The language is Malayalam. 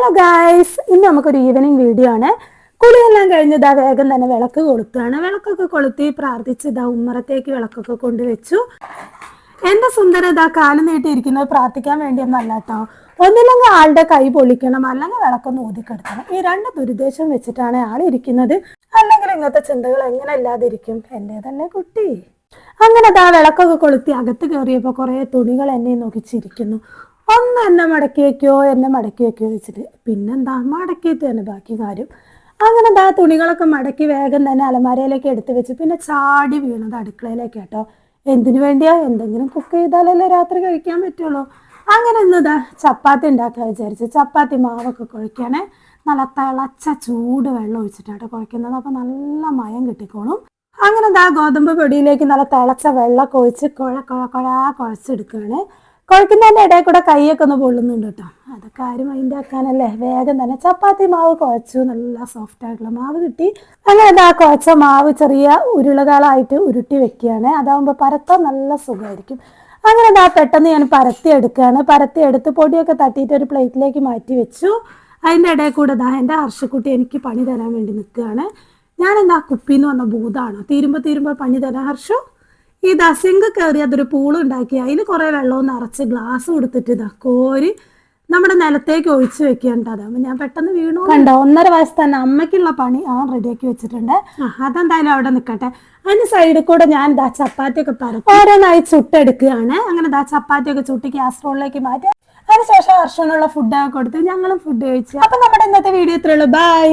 ഹലോ ഗായ്സ് ഇന്ന് നമുക്കൊരു ഈവനിങ് വീഡിയോ ആണ്. കുളിയെല്ലാം കഴിഞ്ഞ് ഇതാ വേഗം തന്നെ വിളക്ക് കൊളുത്തുകയാണ്. വിളക്കൊക്കെ കൊളുത്തി പ്രാർത്ഥിച്ച് ഇതാ ഉമ്മറത്തേക്ക് വിളക്കൊക്കെ കൊണ്ടുവച്ചു. എന്റെ സുന്ദര ഇതാ കാൽ നീട്ടിയിരിക്കുന്നത് പ്രാർത്ഥിക്കാൻ വേണ്ടിയൊന്നല്ല കേട്ടോ ഒന്നില്ലെങ്കിൽ ആളുടെ കൈ പൊളിക്കണം അല്ലെങ്കിൽ വിളക്കൊന്ന് ഊതിക്കെടുക്കണം. ഈ രണ്ട് ദുരുദ്ദേശം വെച്ചിട്ടാണ് ആൾ ഇരിക്കുന്നത്. അല്ലെങ്കിൽ ഇങ്ങനത്തെ ചിന്തകൾ എങ്ങനെ ഇല്ലാതിരിക്കും? തന്നെ കുട്ടി. അങ്ങനെ ദാ വിളക്കൊക്കെ കൊളുത്തി അകത്ത് കയറിയപ്പോൾ കുറേ തുണികൾ എന്നെ നോക്കി ചിരിക്കുന്നു. ഒന്ന് എന്നെ മടക്കി വെക്കോ എന്നെ മടക്കി വെക്കോ വെച്ചിട്ട് പിന്നെന്താ മടക്കിയിട്ട് തന്നെ ബാക്കി കാര്യം. അങ്ങനെ എന്താ തുണികളൊക്കെ മടക്കി വേഗം തന്നെ അലമാരയിലേക്ക് എടുത്തു വെച്ച് പിന്നെ ചാടി വീണത് അടുക്കളയിലേക്ക് കേട്ടോ എന്തിനു വേണ്ടിയാ? എന്തെങ്കിലും കുക്ക് ചെയ്താലല്ലേ രാത്രി കഴിക്കാൻ പറ്റുള്ളൂ. അങ്ങനെ ഇന്നതാ ചപ്പാത്തി ഉണ്ടാക്കാൻ വിചാരിച്ചു ചപ്പാത്തി മാവൊക്കെ കുഴയ്ക്കാനേ നല്ല തിളച്ച ചൂട് വെള്ളം ഒഴിച്ചിട്ടാട്ടോ കുഴക്കുന്നത് അപ്പോൾ നല്ല മയം കിട്ടിക്കോളും. അങ്ങനെ ദാ ഗോതമ്പ് പൊടിയിലേക്ക് നല്ല തിളച്ച വെള്ളമൊക്കെ ഒഴിച്ച് കുഴ കുഴ കുഴ കുഴച്ചെടുക്കുകയാണ് കുഴക്കുന്നതിന്റെ ഇടയിൽ കൂടെ കൈയൊക്കെ ഒന്ന് പൊള്ളുന്നുണ്ട് കേട്ടോ. അതൊക്കെ ആരും മൈൻഡ് ആക്കാനല്ലേ? വേഗം തന്നെ ചപ്പാത്തി മാവ് കുഴച്ചു നല്ല സോഫ്റ്റ് ആയിട്ടുള്ള മാവ് കിട്ടി. അങ്ങനെ ആ കുഴച്ച മാവ് ചെറിയ ഉരുളകളായിട്ട് ഉരുട്ടി വെക്കുകയാണ്. അതാകുമ്പോൾ പരത്താൻ നല്ല സുഖമായിരിക്കും. അങ്ങനെ ആ പെട്ടെന്ന് ഞാൻ പരത്തി എടുക്കുകയാണ്. പരത്തി എടുത്ത് പൊടിയൊക്കെ തട്ടിയിട്ട് ഒരു പ്ലേറ്റിലേക്ക് മാറ്റി വെച്ചു. അതിന്റെ ഇടയിൽ കൂടെ ദാ എന്റെ ഹർഷക്കുട്ടി എനിക്ക് പണി തരാൻ വേണ്ടി നിൽക്കുകയാണ്. ഞാൻ കുപ്പിന്ന് വന്ന ഭൂതാണോ തീരുമ്പോൾ തീരുമ്പോൾ പണി തരാം ഹർഷു. ഈ ദസിങ്ക് കയറി അതൊരു പൂളുണ്ടാക്കി അതിൽ കുറേ വെള്ളവും നിറച്ച് ഗ്ലാസ് കൊടുത്തിട്ട് ഇതാ കോരി നമ്മുടെ നിലത്തേക്ക് ഒഴിച്ചു വെക്കേണ്ട അതാകുമ്പോൾ ഞാൻ പെട്ടെന്ന് വീണു. കണ്ടോ ഒന്നര വയസ്സ് തന്നെ അമ്മയ്ക്കുള്ള പണി അവൻ റെഡിയാക്കി വെച്ചിട്ടുണ്ട്. അതെന്തായാലും അവിടെ നിൽക്കട്ടെ അതിന് സൈഡിൽ കൂടെ ഞാൻ ദാ ചപ്പാത്തിയൊക്കെ പരത്തി. ഓരോന്നായി ചുട്ടെടുക്കുകയാണ്. അങ്ങനെ ദാ ചപ്പാത്തിയൊക്കെ ചുട്ടി കാസറോളിലേക്ക് മാറ്റി. അതിനുശേഷം ഹർഷനുള്ള ഫുഡൊക്കെ കൊടുത്ത് ഞങ്ങളും ഫുഡ് കഴിച്ചു. അപ്പൊ നമ്മുടെ ഇന്നത്തെ വീഡിയോ ഇത്രയുള്ളൂ ബൈ